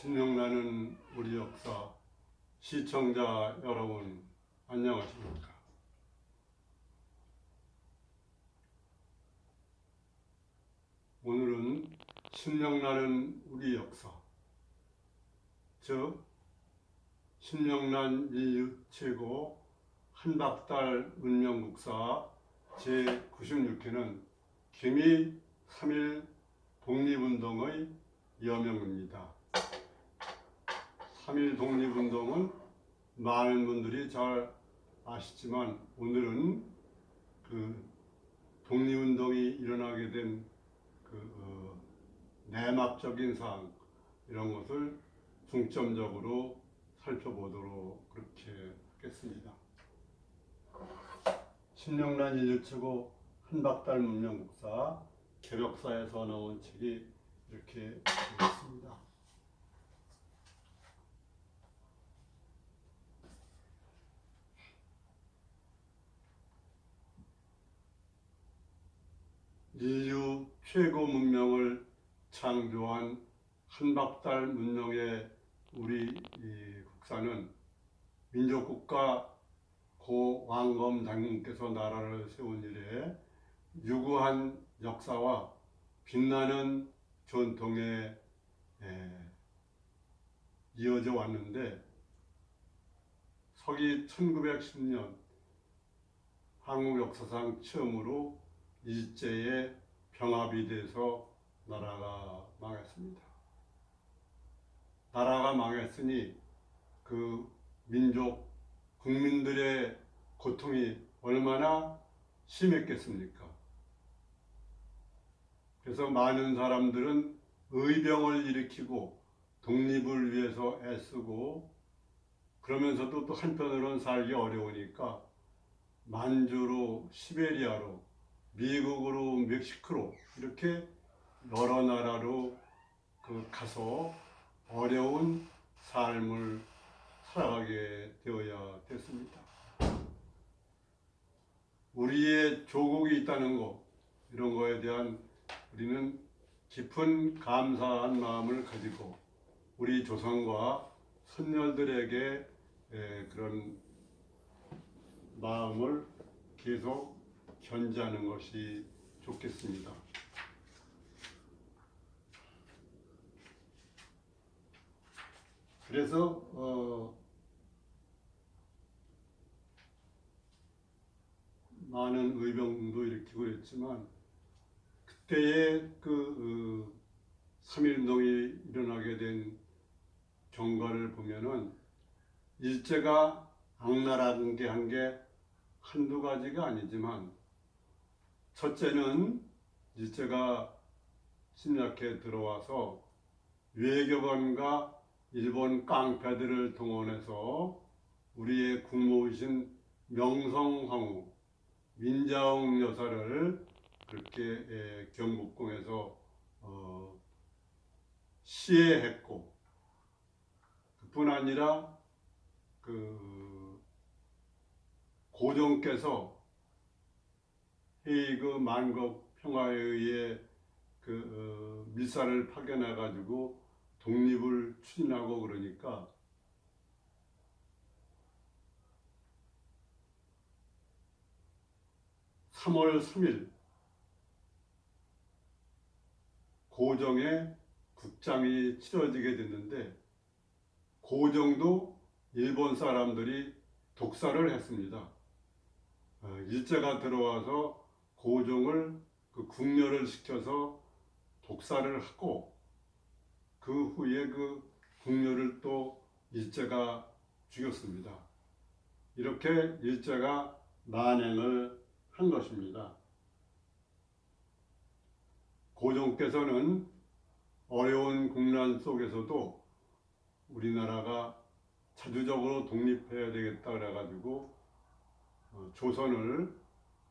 신명나는 우리 역사 시청자 여러분 안녕하십니까? 오늘은 신명나는 우리 역사 즉 신명난 인류 최고 한박달 문명국사 제96회는 김이 3일 독립운동의 여명입니다. 3일 독립운동은 많은 분들이 잘 아시지만 오늘은 그 독립운동이 일어나게 된그 어, 내막적인 사항 이런 것을 중점적으로 살펴보도록 그렇게 하겠습니다. 신명난 인류치고 한박달 문명국사 개벽사에서 나온 책이 이렇게 되어 있습니다. 인류 최고 문명을 창조한 한박달 문명의 우리 이 국사는 민족국가 고 왕검 장군께서 나라를 세운 이래 유구한 역사와 빛나는 전통에 에, 이어져 왔는데 서기 1910년 한국 역사상 처음으로 일제의 병합이 돼서 나라가 망했습니다. 나라가 망했으니 그 민족 국민들의 고통이 얼마나 심했겠습니까? 그래서 많은 사람들은 의병을 일으키고 독립을 위해서 애쓰고 그러면서도 또 한편으로는 살기 어려우니까 만주로 시베리아로 미국으로 멕시코로 이렇게 여러 나라로 그 가서 어려운 삶을 살아가게 되어야 됐습니다. 우리의 조국이 있다는 것 이런 거에 대한 우리는 깊은 감사한 마음을 가지고 우리 조상과 선열들에게 에, 그런 마음을 계속 견지하는 것이 좋겠습니다. 그래서 어, 많은 의병도 일으키고 있지만 그때의 그 어, 3.1운동이 일어나게 된 경과를 보면은 일제가 악랄한 게한 게 한두 가지가 아니지만 첫째는 일제가 침략해 들어와서 외교관과 일본 깡패들을 동원해서 우리의 국모이신 명성황후 민자옹 여사를 그렇게 에, 경복궁에서 어, 시해했고 그뿐 아니라 그 고종께서 헤 이 그 만국 평화에 의해 그 어, 밀사를 파견해 가지고 독립을 추진하고 그러니까 (3월 3일) 고정의 국장이 치러지게 됐는데 고정도 일본 사람들이 독사를 했습니다. 어, 일제가 들어와서 고종을 그 국렬을 시켜서 독사를 하고 그 후에 그 국렬을 또 일제가 죽였습니다. 이렇게 일제가 난행을 한 것입니다. 고종께서는 어려운 국난 속에서도 우리나라가 자주적으로 독립해야 되겠다 그래가지고 어, 조선을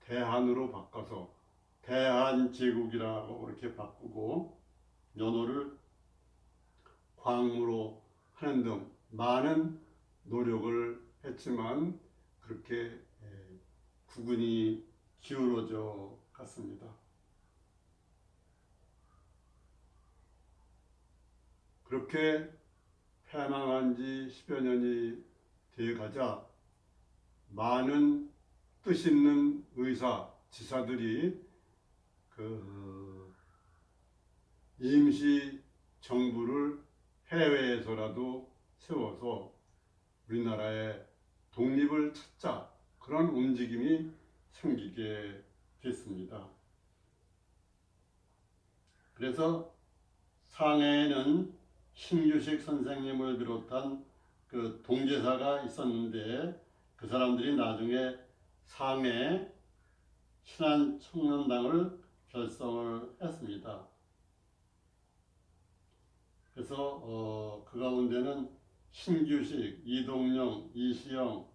대한으로 바꿔서 대한제국이라고 그렇게 바꾸고 연호를 광무로 하는 등 많은 노력을 했지만 그렇게 에, 구근이 기울어져 갔습니다. 그렇게 패망한 지 10여 년이 되어 가자 많은 뜻 있는 의사, 지사들이 그 임시 정부를 해외에서라도 세워서 우리나라의 독립을 찾자 그런 움직임이 생기게 됐습니다. 그래서 상해에는 신규식 선생님을 비롯한 그 동제사가 있었는데 그 사람들이 나중에 상해 신한 청년당을 결성을 했습니다. 그래서 어, 그 가운데는 신규식, 이동영, 이시영,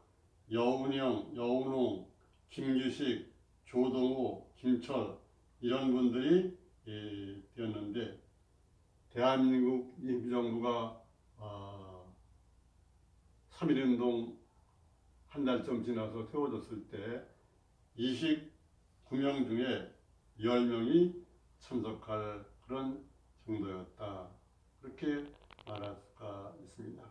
여운영, 여운홍, 김규식, 조동호, 김철 이런 분들이 예, 되었는데 대한민국 임시정부가 어, 3.1운동 한 달쯤 지나서 세워졌을 때 29명 중에 10명이 참석할 그런 정도였다. 그렇게 말할 수가 있습니다.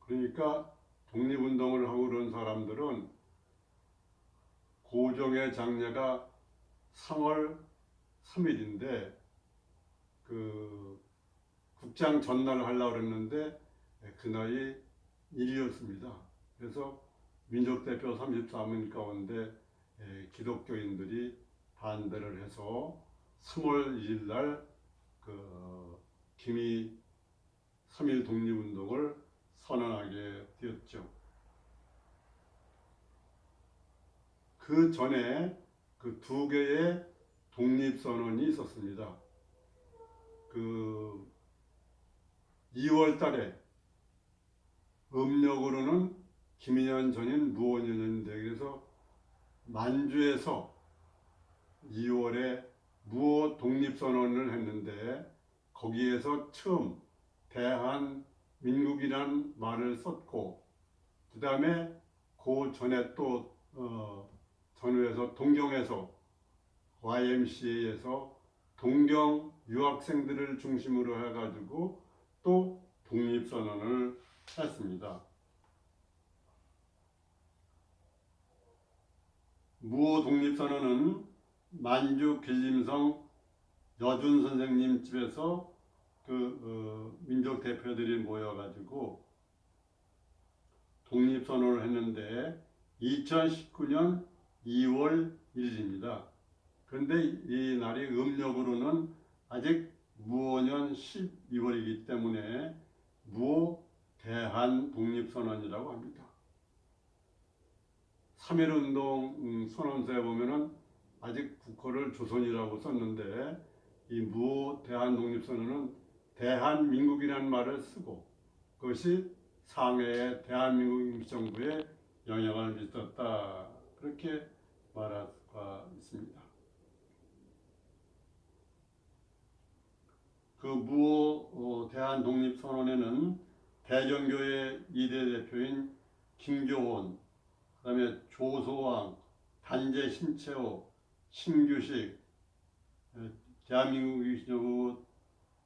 그러니까 독립운동을 하고 그런 사람들은 고종의 장례가 3월 3일인데 그 국장 전날 하려고 그랬는데 그날이 일이었습니다. 그래서 민족대표 33인 가운데 에, 기독교인들이 반대를 해서 3월 1일 날그 김이 3일 독립운동을 선언하게 되었죠. 그 전에 그 두 개의 독립선언이 있었습니다. 그 2월 달에 음력으로는 김인현 전인 무원년인데 그래서 만주에서 2월에 무호 독립선언을 했는데 거기에서 처음 대한민국이란 말을 썼고 그 다음에 그 전에 또 어, 전후에서 동경에서 YMCA에서 동경 유학생들을 중심으로 해가지고 또 독립선언을 했습니다. 무호 독립선언은 만주 길림성 여준 선생님 집에서 그 어, 민족 대표들이 모여가지고 독립선언을 했는데 2019년 2월 1일입니다. 그런데 이 날이 음력으로는 아직 무오년 12월이기 때문에 무오 대한 독립선언이라고 합니다. 3.1운동 음, 선언서에 보면은 아직 국호를 조선이라고 썼는데 이 무오 대한 독립선언은 대한민국이라는 말을 쓰고 그것이 상해의 대한민국 임시정부에 영향을 미쳤다 그렇게 말할 수가 있습니다. 그 무호 어, 대한 독립 선언에는 대전교회 이대 대표인 김교원, 그다음에 조소왕, 단재 신채호, 신규식, 어, 대한민국 유신정부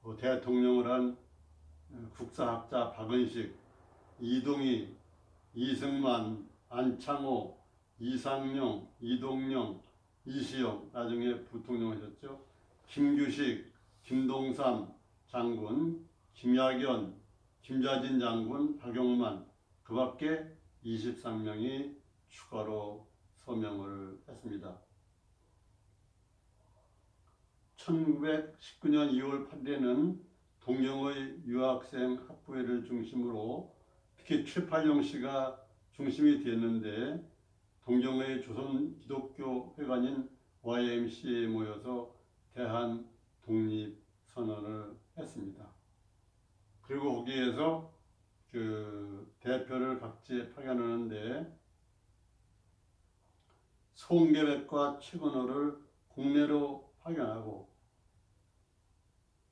어, 대통령을 한 어, 국사학자 박은식, 이동희, 이승만, 안창호, 이상용, 이동영, 이시영 나중에 부통령 하셨죠. 김규식, 김동삼 장군, 김약연, 김자진 장군, 박용만 그 밖에 23명이 추가로 서명을 했습니다. 1919년 2월 8일에는 동경의 유학생 학부회를 중심으로 특히 최팔용 씨가 중심이 됐는데 동경의 조선 기독교 회관인 YMCA에 모여서 대한 독립 선언을 했습니다. 그리고 거기에서 그 대표를 각지에 파견하는데 송계백과 최근호를 국내로 파견하고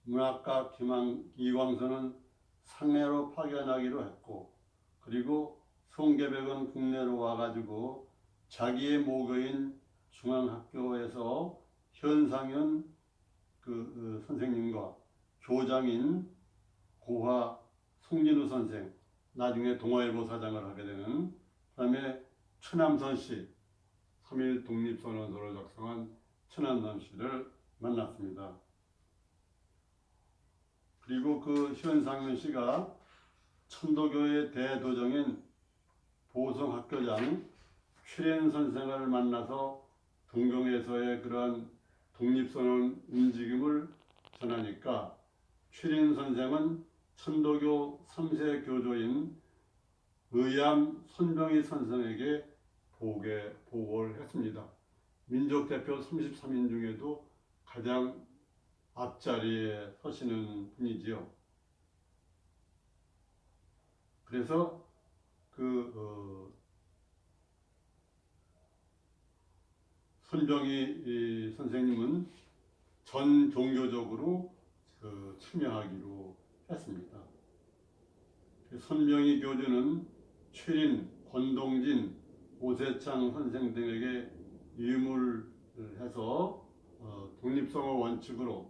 문학가 김항 이광선은 상해로 파견하기로 했고 그리고 송계백은 국내로 와가지고 자기의 모교인 중앙학교에서 현상현 그 어, 선생님과 교장인 고화 송진우 선생, 나중에 동아일보 사장을 하게 되는 그다음에 최남선 씨, 3일 독립선언서를 작성한 최남선 씨를 만났습니다. 그리고 그 현상윤 씨가 천도교의 대도정인 보성학교장 최련 선생을 만나서 동경에서의 그러한 독립선언 움직임을 전하니까 최련 선생은 천도교 3세 교조인 의암 손병희 선생에게 보게 보고를 했습니다. 민족 대표 33인 중에도 가장 앞자리에 서시는 분이지요. 그래서 그 어, 손병희 이 선생님은 전 종교적으로 그 참여하기로 했습니다. 그 손병희 교주는 최린, 권동진, 오세창 선생 등에게 유물을 해서 어, 독립성어 원칙으로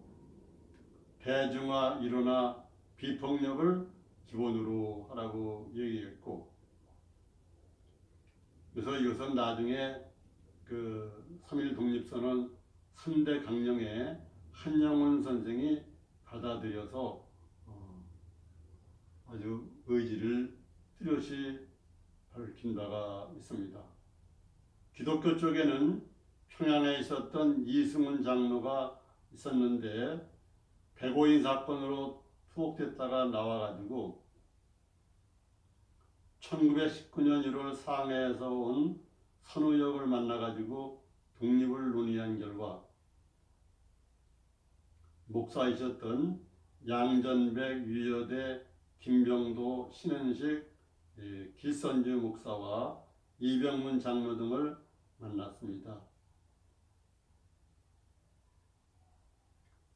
대중화 일어나 비폭력을 기본으로 하라고 얘기했고 그래서 이것은 나중에 그3.1 독립선언 3대 강령에 한영훈 선생이 받아들여서 어, 아주 의지를 뚜렷이 밝힌 바가 있습니다. 기독교 쪽에는 평양에 있었던 이승훈 장로가 있었는데 백오인 사건으로 투옥됐다가 나와가지고 1919년 1월 상해에서 온 선우역을 만나가지고 독립을 논의한 결과 목사이셨던 양전백 위여대 김병도 신은식 예, 길선주 목사와 이병문 장로 등을 만났습니다.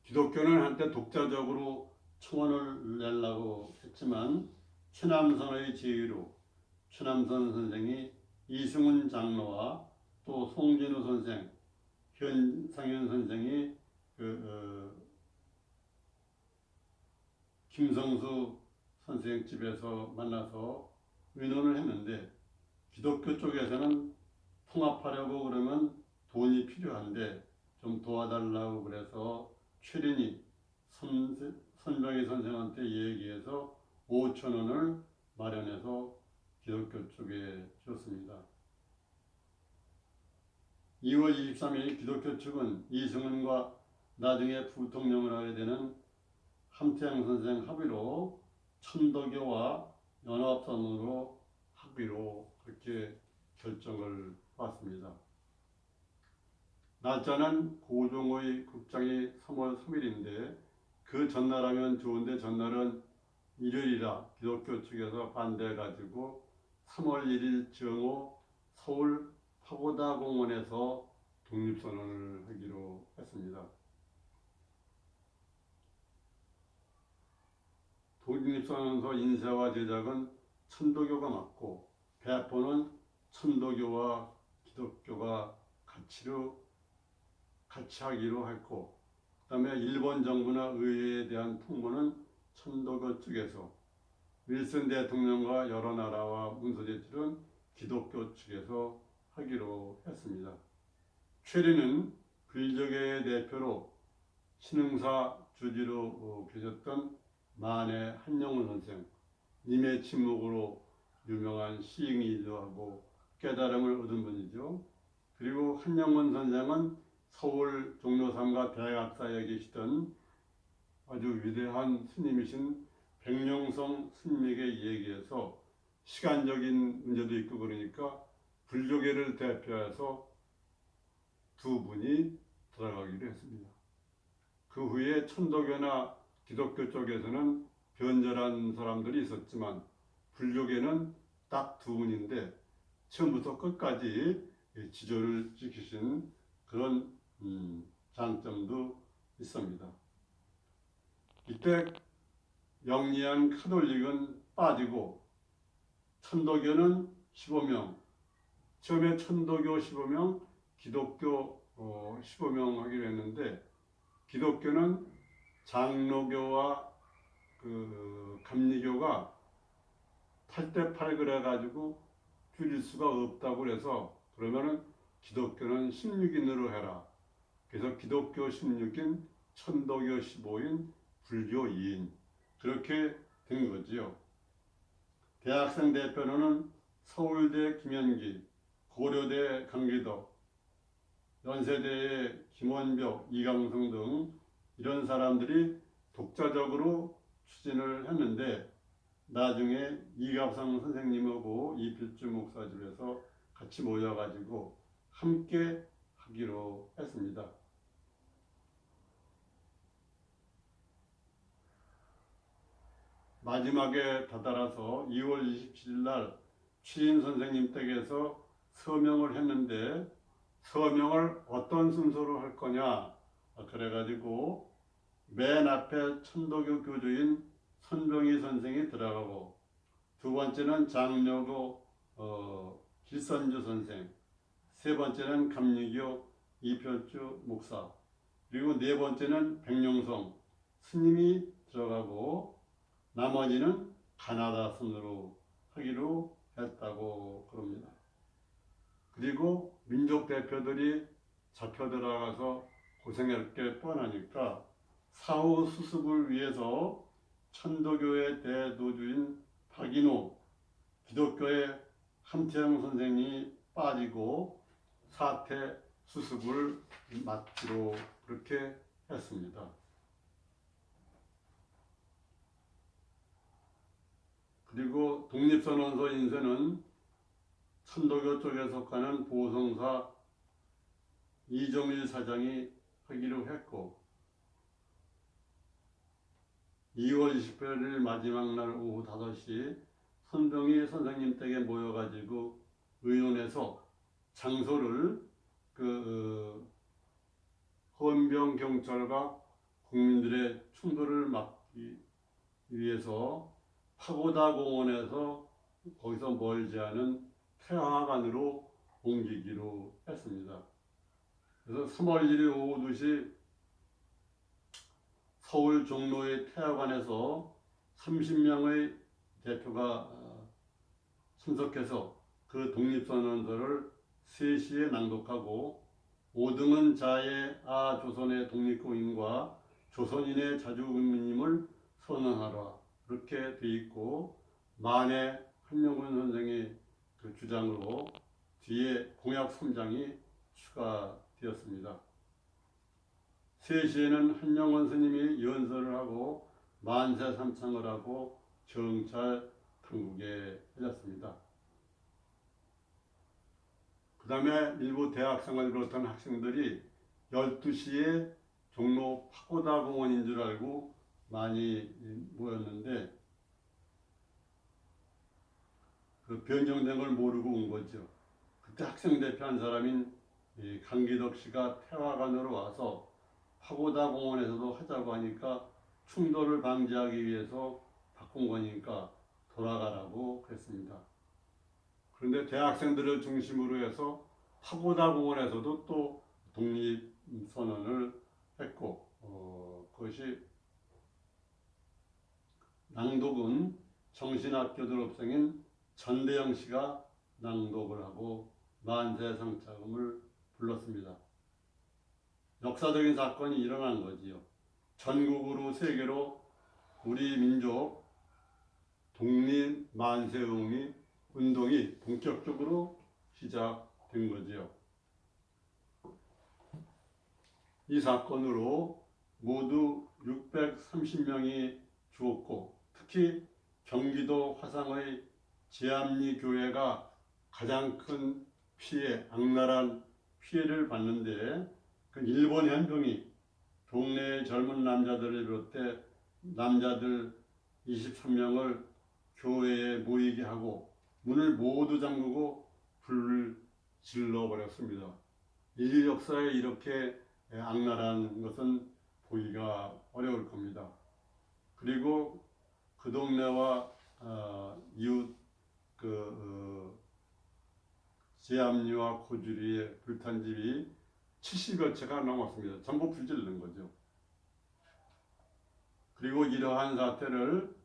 기독교는 한때 독자적으로 청원을 내려고 했지만 최남선의 지휘로 최남선 선생이 이승훈 장로와 또 송진우 선생, 현상현 선생이 그 어, 김성수 선생 집에서 만나서 의논을 했는데 기독교 쪽에서는 통합하려고 그러면 돈이 필요한데 좀 도와달라고 그래서 최린이 선, 선병희 선생한테 얘기해서 5천 원을 마련해서 기독교 쪽에 줬습니다. 2월 23일 기독교 측은 이승훈과 나중에 부통령을 하게 되는 함태양 선생 합의로 천도교와 연합선으로 합의로 그렇게 결정을 받습니다. 날짜는 고종의 국장이 3월 3일인데 그 전날하면 좋은데 전날은 일요일이라 기독교 측에서 반대해가지고 3월 1일 정오 서울 파고다 공원에서 독립선언을 하기로 했습니다. 독립선언서 인쇄와 제작은 천도교가 맡고 배포는 천도교와 기독교가 같이로 같이 하기로 했고 그 다음에 일본 정부나 의회에 대한 통보는 천도교 측에서 윌슨 대통령과 여러 나라와 문서 제출은 기독교 측에서 하기로 했습니다. 최리는 불교계의 대표로 신흥사 주지로 어, 계셨던 만해 한영훈 선생, 님의 침묵으로 유명한 시인이기도 하고 깨달음을 얻은 분이죠. 그리고 한영훈 선생은 서울 종로삼가 대학사에 계시던 아주 위대한 스님이신 백령성 스님에게 얘기해서 시간적인 문제도 있고 그러니까 불교계를 대표해서 두 분이 들어가기로 했습니다. 그 후에 천도교나 기독교 쪽에서는 변절한 사람들이 있었지만 불교계는 딱 두 분인데 처음부터 끝까지 지조를 지키신 그런 음, 장점도 있습니다. 이때 영리한 카톨릭은 빠지고 천도교는 15명, 처음에 천도교 15명, 기독교 어, 15명 하기로 했는데 기독교는 장로교와 그 감리교가 8대 8 그래가지고 줄일 수가 없다고 그래서 그러면은 기독교는 16인으로 해라. 그래서 기독교 16인, 천도교 15인, 불교 2인 그렇게 된 거지요. 대학생 대표로는 서울대 김현기, 고려대 강기덕, 연세대의 김원벽, 이강성 등 이런 사람들이 독자적으로 추진을 했는데 나중에 이갑상 선생님하고 이필주 목사집에서 같이 모여가지고 함께 하기로 했습니다. 마지막에 다다라서 2월 27일 날 취임 선생님 댁에서 서명을 했는데 서명을 어떤 순서로 할 거냐? 아, 그래가지고 맨 앞에 천도교 교주인 선병희 선생이 들어가고 두 번째는 장려고 어, 길선주 선생 세 번째는 감리교 이표주 목사 그리고 네 번째는 백룡성 스님이 들어가고 나머지는 가나다 순으로 하기로 했다고 그럽니다. 그리고 민족 대표들이 잡혀 들어가서 고생할 게 뻔하니까 사후 수습을 위해서 천도교의 대도주인 박인호, 기독교의 함태영 선생이 빠지고 사태 수습을 맡기로 그렇게 했습니다. 그리고 독립선언서 인쇄는 천도교 쪽에 속하는 보성사 이정일 사장이 하기로 했고 2월 28일 마지막 날 오후 5시 선병희 선생님 댁에 모여가지고 의논해서 장소를 그 어, 헌병 경찰과 국민들의 충돌을 막기 위해서 파고다 공원에서 거기서 멀지 않은 태화관으로 옮기기로 했습니다. 그래서 3월 1일 오후 2시 서울 종로의 태화관에서 30명의 대표가 어, 참석해서 그 독립선언서를 3시에 낭독하고 5등은 자의 아 조선의 독립공인과 조선인의 자주국민임을 선언하라 그렇게 돼 있고 만에 한영훈 선생의 그 주장으로 뒤에 공약 3장이 추가되었습니다. 3시에는 한영원 스님이 연설을 하고 만세 삼창을 하고 정찰 당국에 해졌습니다. 그 다음에 일부 대학생을 비롯한 학생들이 12시에 종로 파고다 공원인 줄 알고 많이 모였는데 그 변경된 걸 모르고 온 거죠. 그때 학생 대표 한 사람인 이 강기덕 씨가 태화관으로 와서 파고다 공원에서도 하자고 하니까 충돌을 방지하기 위해서 바꾼 거니까 돌아가라고 그랬습니다. 그런데 대학생들을 중심으로 해서 파고다 공원에서도 또 독립 선언을 했고 어, 그것이 낭독은 정신학교 졸업생인 전대영 씨가 낭독을 하고 만세상차음을 불렀습니다. 역사적인 사건이 일어난 거지요. 전국으로 세계로 우리 민족 독립 만세운이 운동이 본격적으로 시작된 거지요. 이 사건으로 모두 630명이 죽었고 특히 경기도 화성의 지암리 교회가 가장 큰 피해, 악랄한 피해를 봤는데 그 일본 현병이 동네의 젊은 남자들을 비롯해 남자들 23명을 교회에 모이게 하고 문을 모두 잠그고 불을 질러 버렸습니다. 인류 역사에 이렇게 악랄한 것은 보기가 어려울 겁니다. 그리고 그 동네와 어, 이웃 그 어, 제암리와 고주리에 불탄 집이 70여 채가 넘었습니다. 전부 불질른 거죠. 그리고 이러한 사태를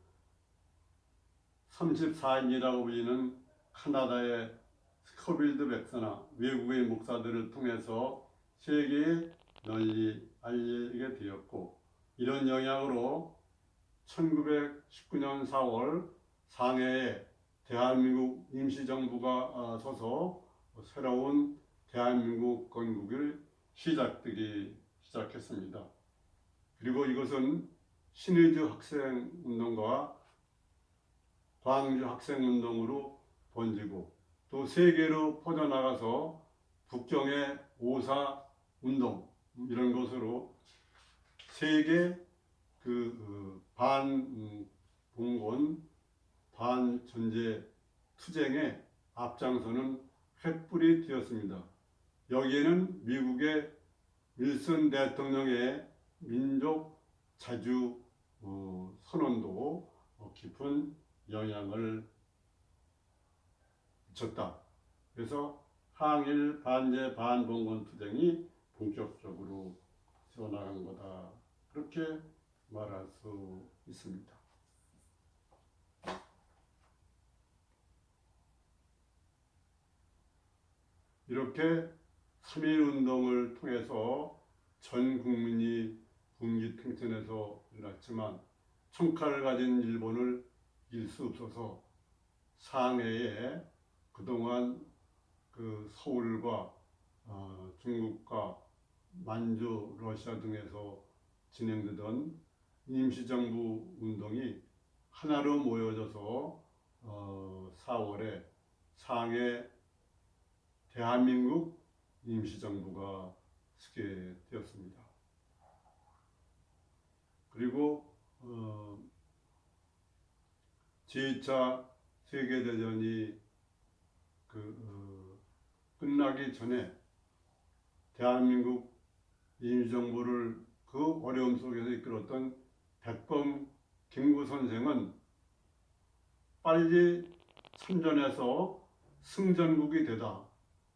34인이라고 불리는 카나다의 스코빌드 백사나 외국의 목사들을 통해서 세계에 널리 알리게 되었고 이런 영향으로 1919년 4월 상해에 대한민국 임시정부가 아, 서서 새로운 대한민국 건국을 시작되기 시작했습니다. 그리고 이것은 신의주 학생 운동과 광주 학생 운동으로 번지고 또 세계로 퍼져나가서 북경의 오사 운동 이런 것으로 세계 그 반봉건 반전제 투쟁에 앞장서는 횃불이 되었습니다. 여기에는 미국의 윌슨 대통령의 민족 자주 어, 선언도 어, 깊은 영향을 미쳤다. 그래서 항일 반제 반봉건 투쟁이 본격적으로 지어나간 거다. 그렇게 말할 수 있습니다. 이렇게 3.1 운동을 통해서 전 국민이 분기탱천에서 일어났지만 총칼을 가진 일본을 이길 수 없어서 상해에 그동안 그 서울과 어, 중국과 만주, 러시아 등에서 진행되던 임시정부 운동이 하나로 모여져서 어, 4월에 상해 대한민국 임시정부가 쓰게 되었습니다. 그리고 어, 제2차 세계대전이 그, 어, 끝나기 전에 대한민국 임시정부를 그 어려움 속에서 이끌었던 백범 김구 선생은 빨리 참전해서 승전국이 되다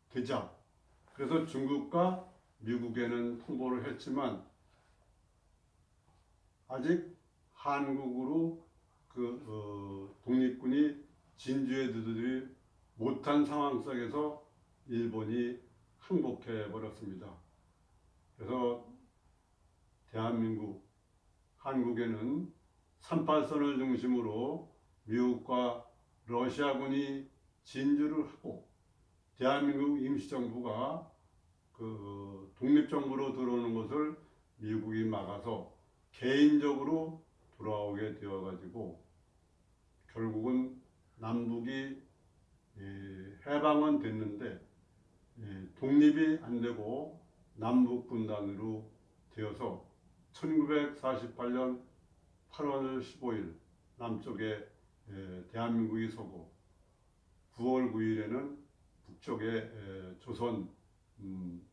되자 그래서 중국과 미국에는 통보를 했지만 아직 한국으로 그 어, 독립군이 진주에 들지 못한 상황 속에서 일본이 항복해 버렸습니다. 그래서 대한민국, 한국에는 38선을 중심으로 미국과 러시아군이 진주를 하고 대한민국 임시정부가 그 독립정부로 들어오는 것을 미국이 막아서 개인적으로 돌아오게 되어 가지고 결국은 남북이 예, 해방은 됐는데 예, 독립이 안 되고 남북 분단으로 되어서 1948년 8월 15일 남쪽에 예, 대한민국이 서고 9월 9일에는 북쪽에 조선 음,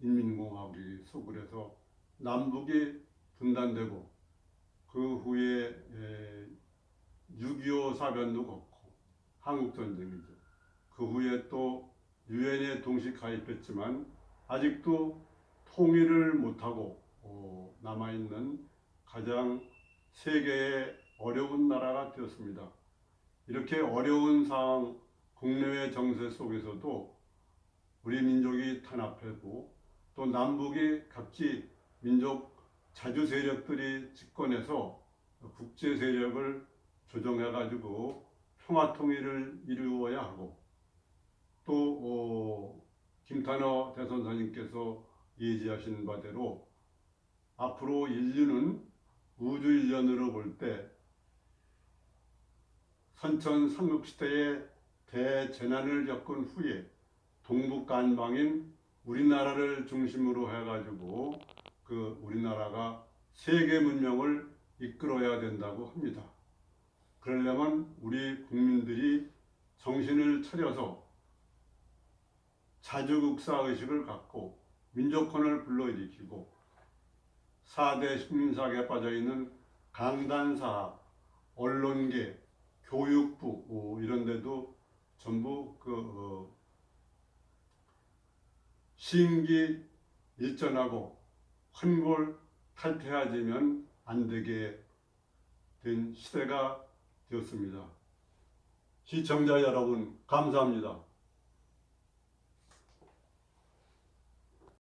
인민공화국이 서울에서 남북이 분단되고 그 후에 6.25 사변도 겪고 한국전쟁이죠. 그 후에 또 유엔에 동시 가입했지만 아직도 통일을 못하고 어, 남아있는 가장 세계의 어려운 나라가 되었습니다. 이렇게 어려운 상황, 국내외 정세 속에서도 우리 민족이 탄압하고 또 남북이 각지 민족 자주 세력들이 집권해서 국제 세력을 조정해 가지고 평화 통일을 이루어야 하고 또 어, 김탄호 대선사님께서 예지하신 바대로 앞으로 인류는 우주 일련으로 볼 때 선천 삼국시대의 대재난을 겪은 후에 동북간방인 우리나라를 중심으로 해가지고 그 우리나라가 세계 문명을 이끌어야 된다고 합니다. 그러려면 우리 국민들이 정신을 차려서 자주국사 의식을 갖고 민족혼을 불러일으키고 4대 식민사학에 빠져있는 강단사, 언론계, 교육부 뭐 이런 데도 전부 그 어, 신기 일전하고 환골 탈퇴하지면 안 되게 된 시대가 되었습니다. 시청자 여러분 감사합니다.